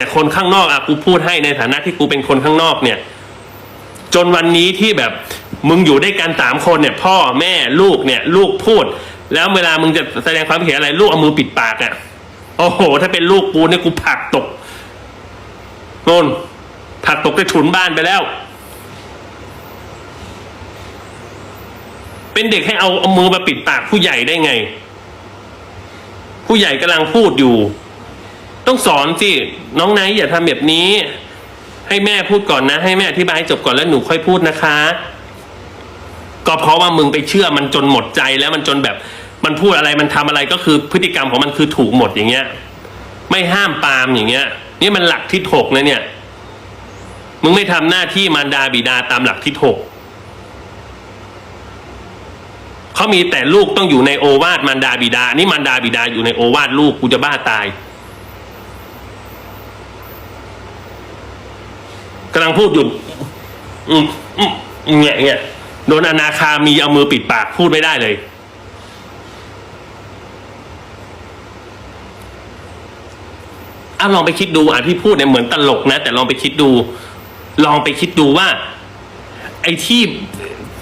แต่คนข้างนอกอะกูพูดให้ในฐานะที่กูเป็นคนข้างนอกเนี่ย จนวันนี้ที่แบบมึงอยู่ด้วยกันสามคนเนี่ย พ่อแม่ลูกเนี่ย ลูกพูด แล้วเวลามึงจะแสดงความคิดเห็นอะไร ลูกเอามือปิดปากอะโอ้โห ถ้าเป็นลูกกูเนี่ยกูผักตกโน่นผักตกไปถุนบ้านไปแล้ว เป็นเด็กให้เอาเอามือมาปิดปากผู้ใหญ่ได้ไง ผู้ใหญ่กำลังพูดอยู่ ต้องสอนสิน้องไนท์อย่าทำแบบนี้ ให้แม่พูดก่อนนะ ให้แม่อธิบายจบก่อนแล้วหนูค่อยพูดนะคะ ก็เพราะว่ามึงไปเชื่อมันจนหมดใจแล้วมันจนแบบมันพูดอะไรมันทำอะไรก็คือพฤติกรรมของมันคือถูกหมดอย่างเงี้ย ไม่ห้ามปรามอย่างเงี้ย นี่มันหลักที่ถกนะเนี่ย มึงไม่ทำหน้าที่มารดาบิดาตามหลักที่ถกเขามีแต่ลูกต้องอยู่ในโอวาทมารดาบิดา นี่มารดาบิดาอยู่ในโอวาทลูกกูจะบ้าตาย กำลังพูดอยู่อืมอืมเงี้ยเงี้ยโดนอนาคามีเอามือปิดปากพูดไม่ได้เลยอะลองไปคิดดูอะที่พูดเนี่ยเหมือนตลกนะ แต่ลองไปคิดดู ลองไปคิดดูว่า ไอ้ที่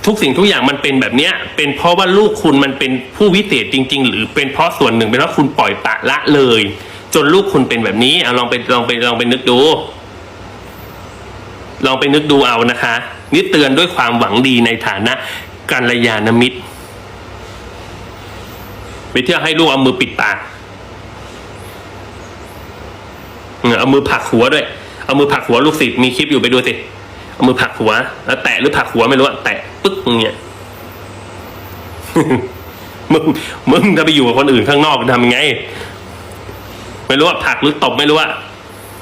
ทุกสิ่งทุกอย่างมันเป็นแบบเนี้ย เป็นเพราะว่าลูกคุณมันเป็นผู้วิเศษจริง ๆ หรือเป็นเพราะส่วนหนึ่งเป็นเพราะคุณปล่อยปละละเลย จนลูกคุณเป็นแบบนี้เอาลองไปลองไปลองไปนึกดู ลองไปนึกดูเอานะคะ นี่เตือนด้วยความหวังดีในฐานะกัลยาณมิตรไปเที่ยวให้ลูกเอามือปิดปากเอามือผลักหัวด้วย เอามือผลักหัวลูกศิษย์มีคลิปอยู่ไปดูสิ เอามือผลักหัว แล้วแตะหรือผลักหัวไม่รู้อะแตะปึ๊กอย่างเงี้ย มึง มึงจะไปอยู่กับคนอื่นข้างนอกทำยังไง ไม่รู้ว่าผลักหรือตบไม่รู้ว่า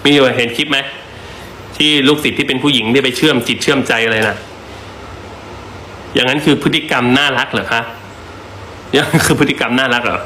มีอยู่เห็นคลิปไหม ที่ลูกศิษย์ที่เป็นผู้หญิงที่ไปเชื่อมจิตเชื่อมใจอะไรนะอย่างนั้นคือพฤติกรรมน่ารักเหรอคะยังคือพฤติกรรมน่ารักเหรอ